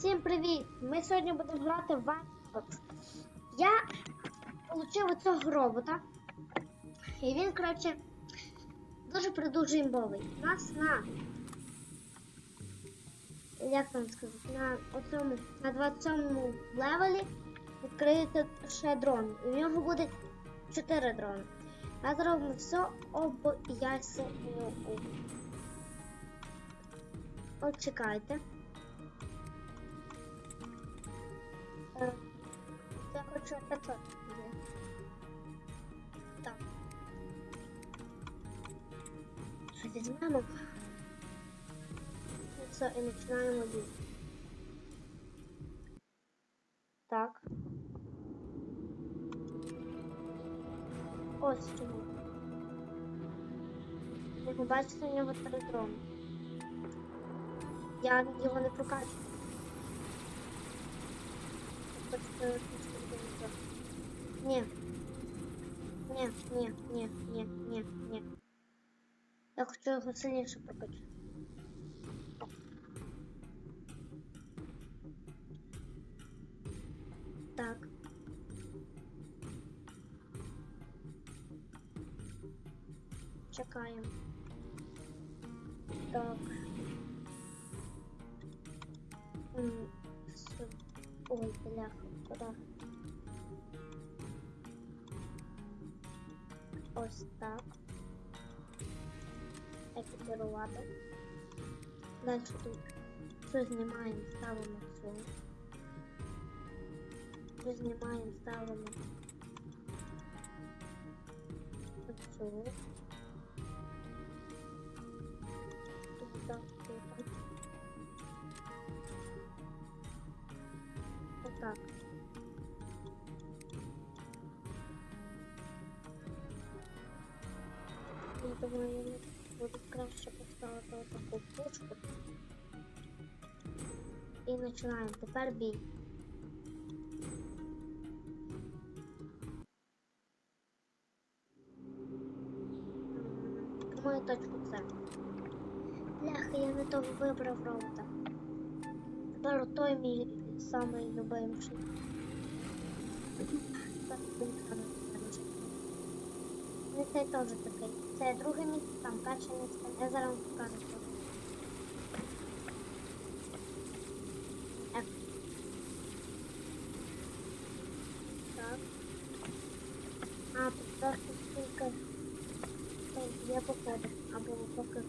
Всім привіт! Ми сьогодні будемо грати в Вайнбокс. Я отримав цього робота. І він, коротше, дуже придуже імбовий. Нас на. Як вам сказати, на оцьому, на 20 левелі відкриється ще дрон. І в нього буде 4 дрони. Я зробимо все обов'язково. От чекайте. Хочу 500. є. Так. Що візьмемо? І Все, і починаємо бій. Так. Ось чому. Як ви бачите, у нього три дрони. Я його не прокачую. Почти Ні. Ні, ні, ні, ні, ні, ні. Я хочу його сильніше прокачати. Так. Чекаємо. Так. М, с- Ой, бляха, куда? Ось так. Екіпірувати. Далі тут все знімаємо, ставимо цю. Все знімаємо, ставимо оцю. Буду краще поставити таку пушку. І починаємо. Тепер бій. Мою точку С. Бляха, я не того вибрав робота. Тепер той мій самий любимший. Так, він саме любимший. Ну, цей теж такий. Це друге місце, там перше місце. Я зараз вам покажу. що. Еф. Так. А, тут просто тільки Ой, є походи. Або поки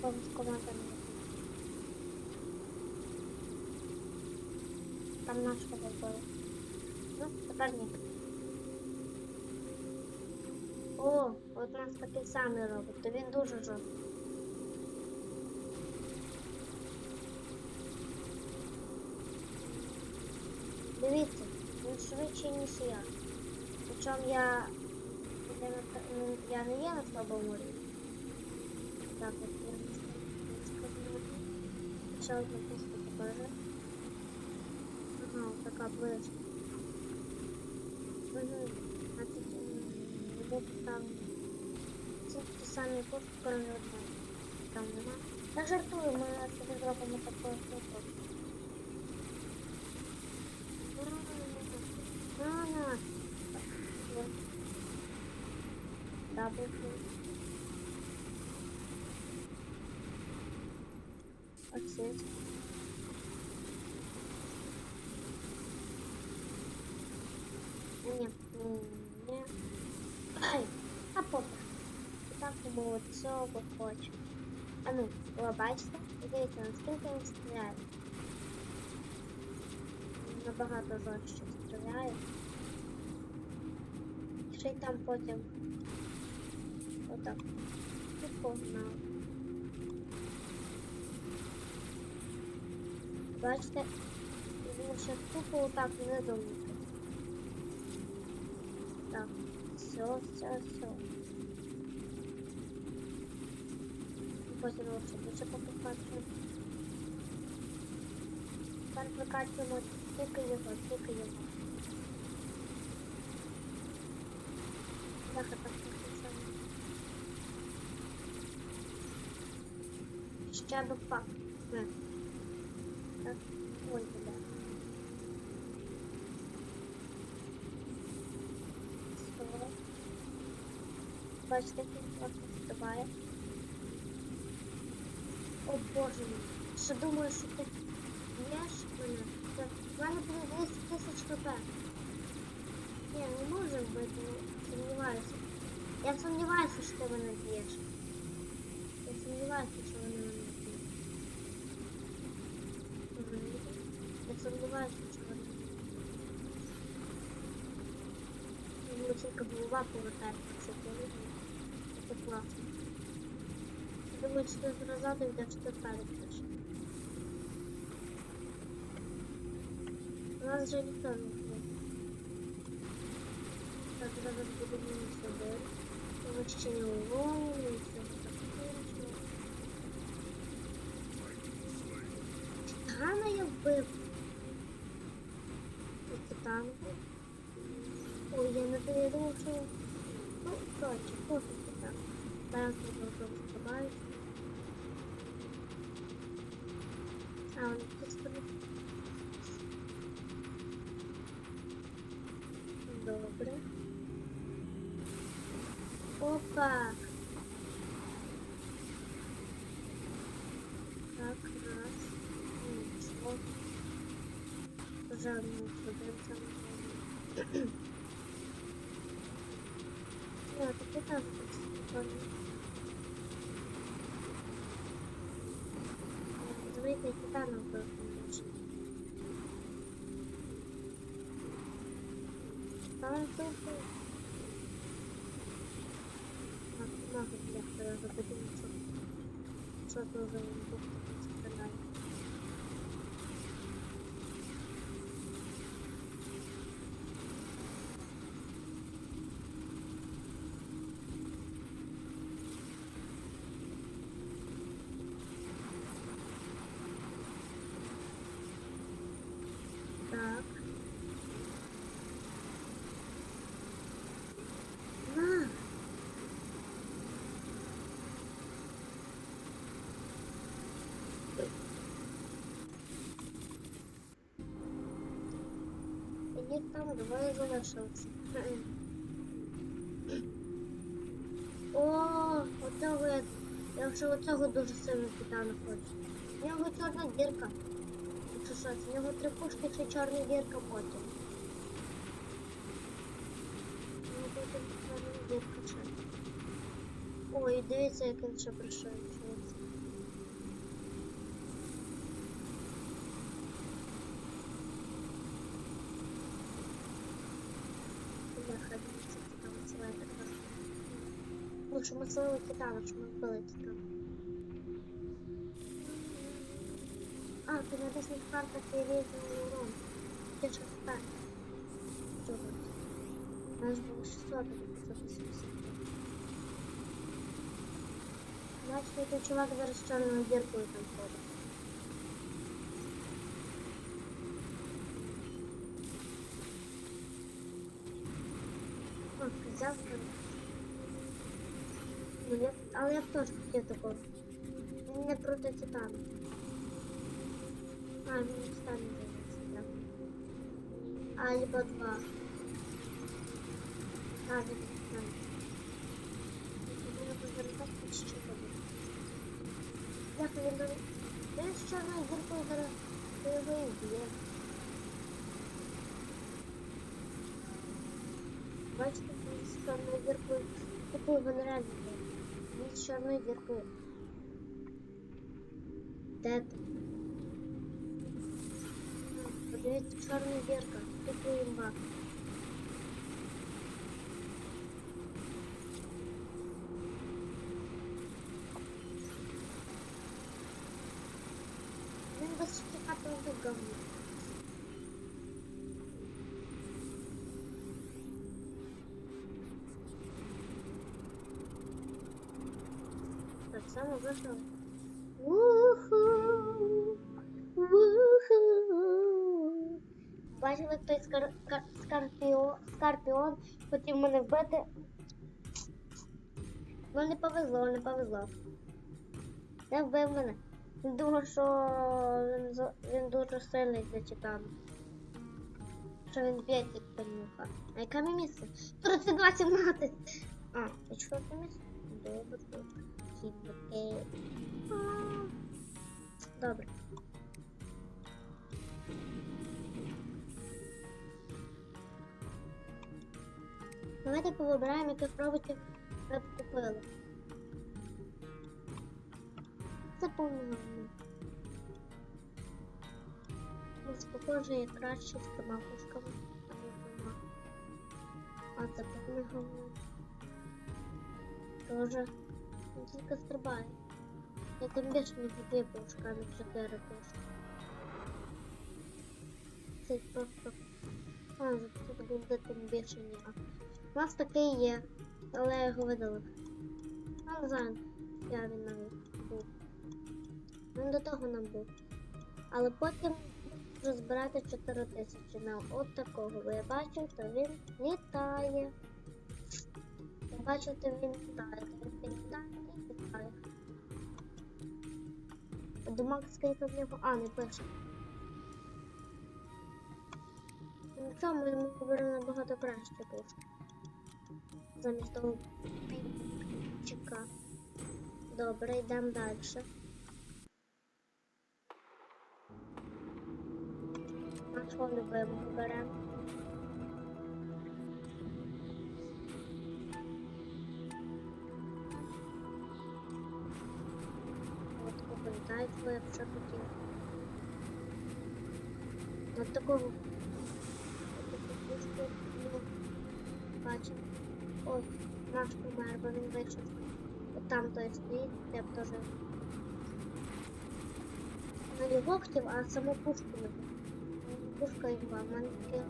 комусь команда не є. Там наш вибили. Ну, тепер ні. О, от нас такий самий робот, то він дуже жорсткий. Дивіться, він швидший, ніж я. Причому я, ну, я не є на слабому рівні. Так, от я не скажу. Ще одну пушку покажу. Ага, така ближче. Угу. А тут буде поставлено. Це ті самі пушки, кроме одної. Там нема. Я жартую, ми собі зробимо таку штуку. На, на. Вот. Дабл кіл. Оце. Ні, ні, ні. Ай, а попа. Так цього хочу. А ну, ви бачите? Дивіться, наскільки він стріляє. Набагато жорстче стріляє. Ще й там потім. Отак. І погнав. Бачите, він ще тупо отак не думає. Так, все, все, все. позірок, дуже покупати. Тепер викачуємо тільки його, тільки його. Так, так, Ще б пак. Так, ой, да. Бачите, як він просто вставає. О боже мій. Що думаю, що ти б'єш мене? Це в мене буде 10 тисяч хп. Ні, не може бути, сумніваюся. Я сумніваюся, що ти мене б'єш. Я сумніваюся, що вони мене б'ють. Розумієте? Я сумніваюся, що вони мене б'ють. Мені тільки голова повертається це коли. Це класно. Ти назад вперед йдеш. У нас вже ніхто не б'є. Так, зараз буде мінус один. Вищення увагу, і все таке. Титана я вбив. Титанку. Ой, я не думав, що... Ну, коротше, пофіг Титан. Зараз ми просто добавить. А, он. Добре. Опа! Так, раз. Ничего. Пожалуй, подивимося. Я таки там титаном просто лучше. Там тупо. Так, много для второго подивимося. Що уже не був стріляє. Так. На. Їх там двоє залишилося. О, оцього я, я вже оцього дуже сильно питання хочу. В нього чорна дірка. Якщо що, в нього три пушки, ще чорна дірка потім. Ну, потім чорна дірка. Ой, дивіться, як він ще прийшов. Лучше ми цілили китана, що ми вбили китана. А, ти на різних картах є різний урон. Ти ж так. Що тут? У нас було 600, а тут 580. Бачите, той чувак зараз з чорною діркою там ходить. Я, але я б теж хотів такого. Він не проти титану. А, він не стане займатися, так. А, либо два. А, він не стане. Треба повертати почти буде. Як він до... Він з чорною гіркою зараз ти його і вб'є. Бачите, він з чорною гіркою. Такою його нереально б'є. Він з чорною гіркою. Де ти? Подивіться, чорна дірка. Типу імба. Він без сертифікату не говно. Само! Бачили, той скар... кар- скорпіон, скорпіон хотів мене вбити. Ну не повезло, не повезло. Не вбив мене. Він думав, що він, він дуже сильний для титану. Що він б'є пенюха. А яке місце? 32-17. А, і що там є? Добре. Хіба Добре. Давайте повибираємо, яких роботів ми б купили. По-моєму. Похоже, як краще з трьома а це повне говно. Тоже він тільки стрибає. Я не дві пушки, а не пушки. Це просто. А, тут буде тим більше ні. У нас такий є, але я його видалив. А не знаю, я він навіть був. Він до того нам був. Але потім вже збирати 4 тисячі на от такого. Ви бачите, він літає. Бачите, він літає. Він літає і літає. Думав, скільки в нього. А, не пише. Ну що, ми йому говорили набагато краще пушки. Замість того пінчика. Добре, йдемо далі. Нашого любимого беремо. Як вже хотів. От такого пушку, бачимо. Ой, наш помер, бо він вийшов. От там той стоїть, я б теж. Не локтів, а саму пушку. Пушка імба, в мене такий.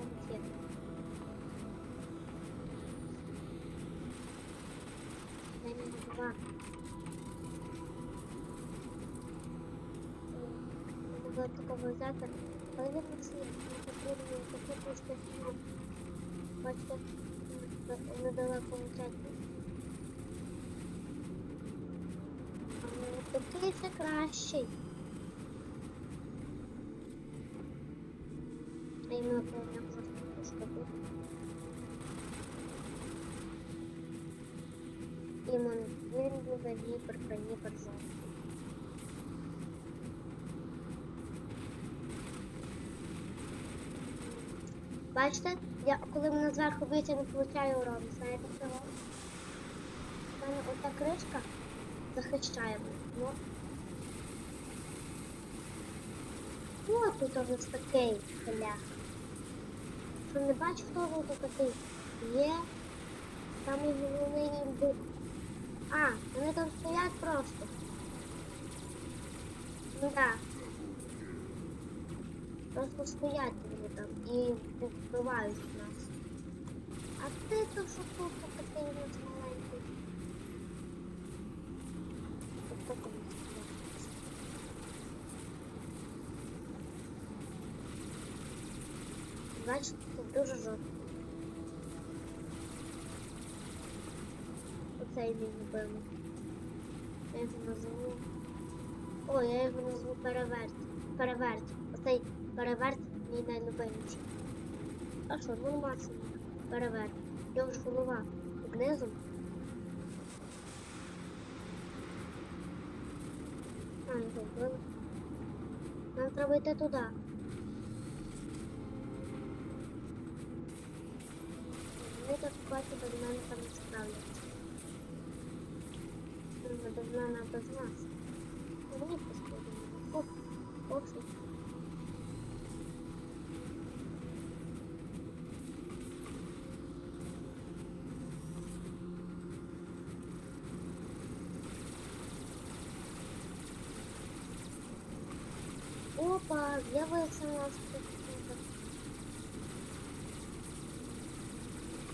Дай мені два. Не могла такого взяти, але він не слід, не потрібно такі пушки. ну, Бачите, недалеко летять. Але такий ще кращий. А іменно повинна просто пушка бути. Іменно він буде Дніпр, про Дніпр жовтий. Бачите, я коли мене зверху б'ють, я не получаю урон. Знаєте чого? У мене ота кришка захищає мене. Ну. О, тут у нас такий бляха. Що не бачу, хто тут такий? Є. Самий головний імбук. А, вони там стоять просто. Ну так. Просто стоять там і вбивають нас. А ти то що тут такий у нас маленький? Значить, тут дуже жорстко. Оцей мій любимий. Я його назву. О, я його назву переверть. Переверть. Оцей переверть мій найлюбиміший. А що, ну максимум. Переверть. Його ж голова низом. А, не зробили. Нам треба йти туди. Вони так бачу, без мене там не справляться. Вони без мене без нас. Мені Опа, з'явився у нас тут.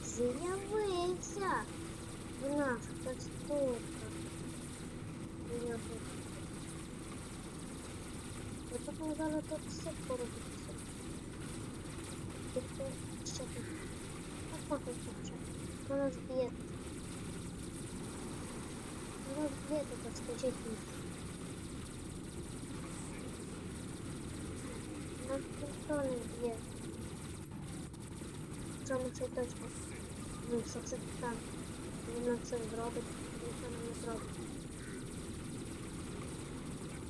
З'явився в нас хтось тут. З'явився. Я тут не зараз тут все поробиться. Тобто, що тут? А как это вообще? Вона зб'є. Вона зб'є, так скажіть мені. Нас ніхто не б'є. В чому це точно? Ну, що це там? Він нам все зробить, нічого нам не зробить.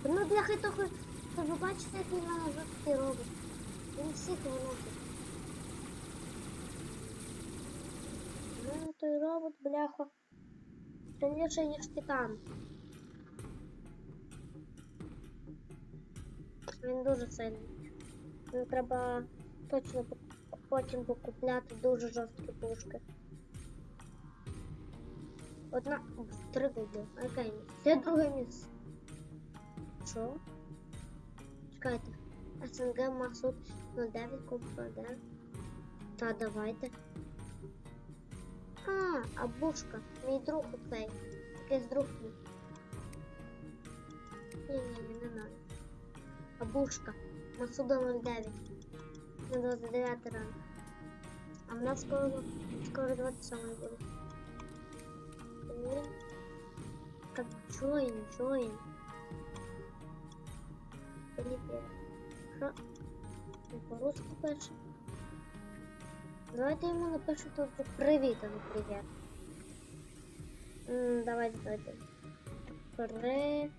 Ну, бляха, то хоч, то ви бачите, як він мене жорсткий робить. Він всіх виносить. Ну, той робот, бляха. Сильніше, ніж титан. Він дуже сильний. Ну, треба точно пок- потім покупляти дуже жорсткі пушки. Одна. Три буде. Окей. Це друге місце. Що? Чекайте. СНГ Масуд 09 компаде. Та давайте. А, а бушка. Мій друг оцей. Якийсь друг мій. Ні, ні, ні, не надо. А бушка. Масуда 09. На 29 ранку. А в нас скоро, скоро 27 буде. Ні. Так, join, join. Привет. Що? Він по-русски пише. Давайте йому напишу тут привіт, а не привіт. М, Давайте, давайте. При...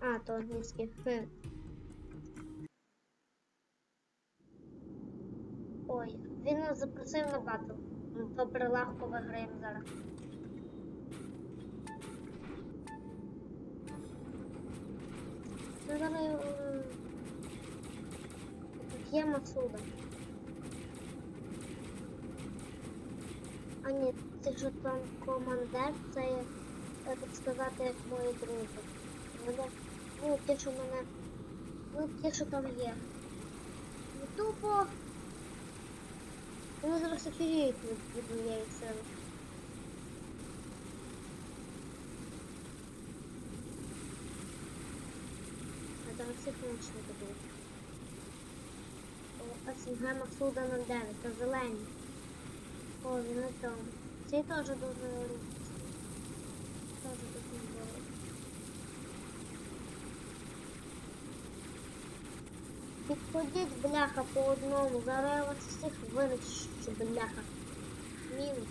А, то англійський. Хм. Він нас запросив на батл. Ну, Добре, легко виграємо зараз. Ну, зараз є Масуда. А ні, це що там командир, це, так сказати, як мої друзі. Вони, ну, ті, що мене, ну, ті, що там є. Ну, тупо. Вони зараз офігіють від, від моєї сили. А там всіх помічники будуть. О, СНГ Максуда 09, це зелені. О, він на цьому. Цей теж рухається. Теж дуже Підходіть, бляха, по одному. Зараз я вас всіх винищу, бляха. Мінус.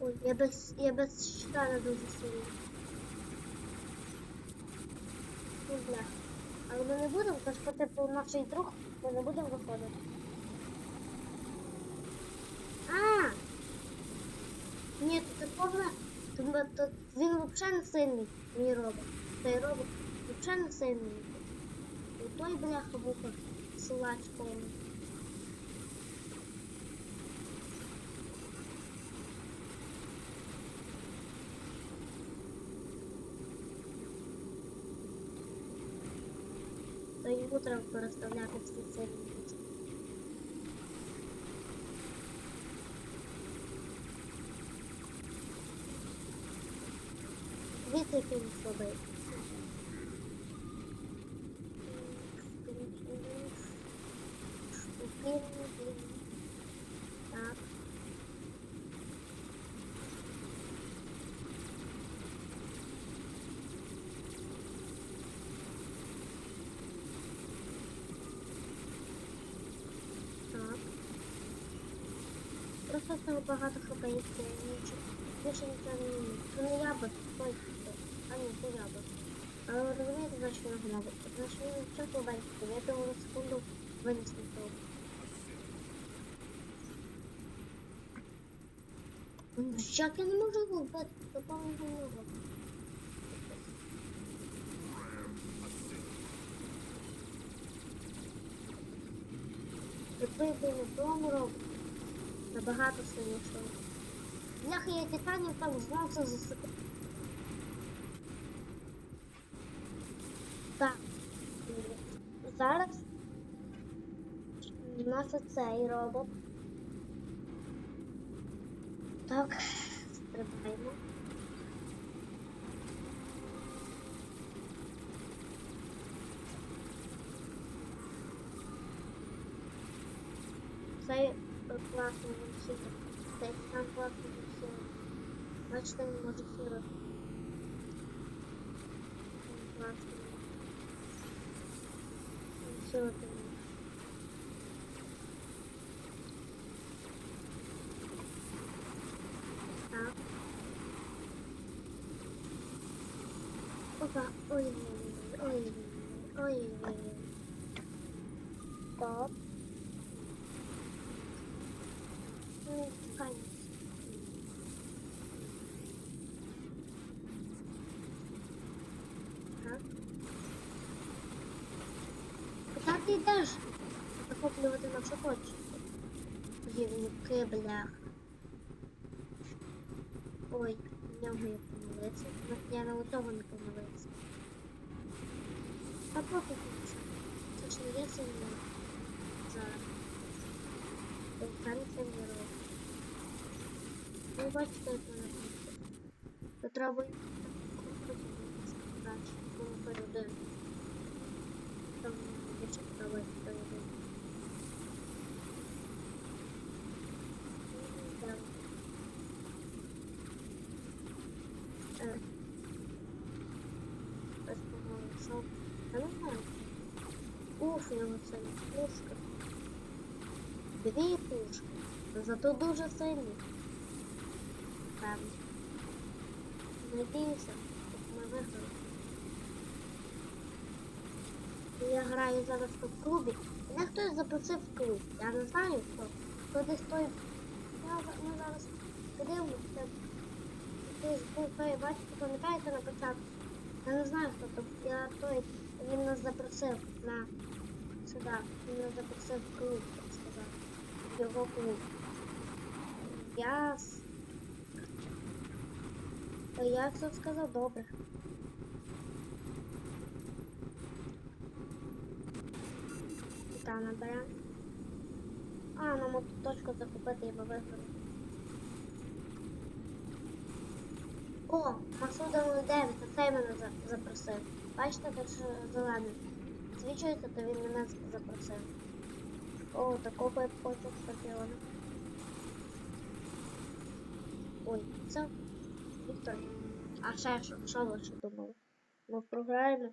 Ой, я без, я без щита не дуже сильно. Ну, бляха. Але ми не будемо, тож по типу наш друг, ми не будемо виходити. А! Ні, то ти він взагалі не сильний, мій робот. Той робот взагалі не сильний. І той бляха буха силач повний. То йому треба переставляти всі сильні. Дивіться, який він слабий. Так. Так. Просто в цього багато хлопаївки, нічого. Більше нічого не вмію. Це не яблук, ой, це. А ні, це яблук. Але ви розумієте, за що його надо? Тому що він я думаю, секунду виніс на того. Як я не можу його вбити? Такого не можу. Я на тому роботі, набагато сильніше. Бляха, я титанів там знався за секунду. Так. Зараз у нас оцей робот. Так, стрибаємо. Цей класний мультфільм. Цей сам класний мультфільм. Бачите, не може сіро. Класний. そうだねあおばおいおいおいとうんはい Захоплювати на що хочеш. Гівнюки, блях. Ой, в нього я помилився. Я на того не помилився. А поки що. Це ж не є сильно зараз. Не робить. Ви бачите, як вона тут. То треба. Там більше треба перейдемо. Так. Е. Ось, по-моєму, що? Та не знаю. У нього пушка. Дві пушки. Зато дуже сильні. Там. Надіюся, щоб ми виграли. Я граю зараз в клубі. Мене хтось запросив в клуб. Я не знаю хто. Хто десь той. Я, ми зараз подивимося. Хтось був той, бачите, пам'ятаєте на початку? Я не знаю, хто то. Я той. Він нас запросив на Він нас запросив в клуб, так сказати. В його клуб. Я я все сказав добре. І там наберемо. А, нам от точку захопити і ми виграли. О, Масуда 09, цей мене за- запросив. Бачите, тут зелений. Свічується, то він мене з- запросив. О, такого я б хочу скорпіона. Ой, це Віктор. А ще що, що ви ще думали? Ми програємо.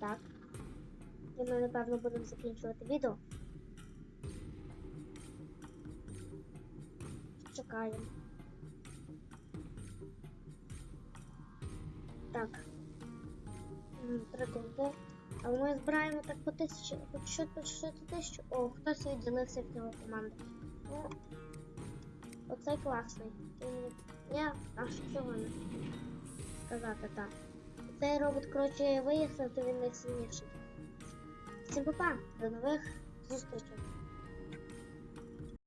Так. І ми, напевно, будемо закінчувати відео. Чекаємо. Так. М, А ми збираємо так по тисячі, по чуть по що. О, хтось відділився в нього команди. Ну, оцей класний. Я аж цього не сказати так. Цей робот, коротше, вияснив, то він найсильніший. Всім па-па, до нових зустрічей.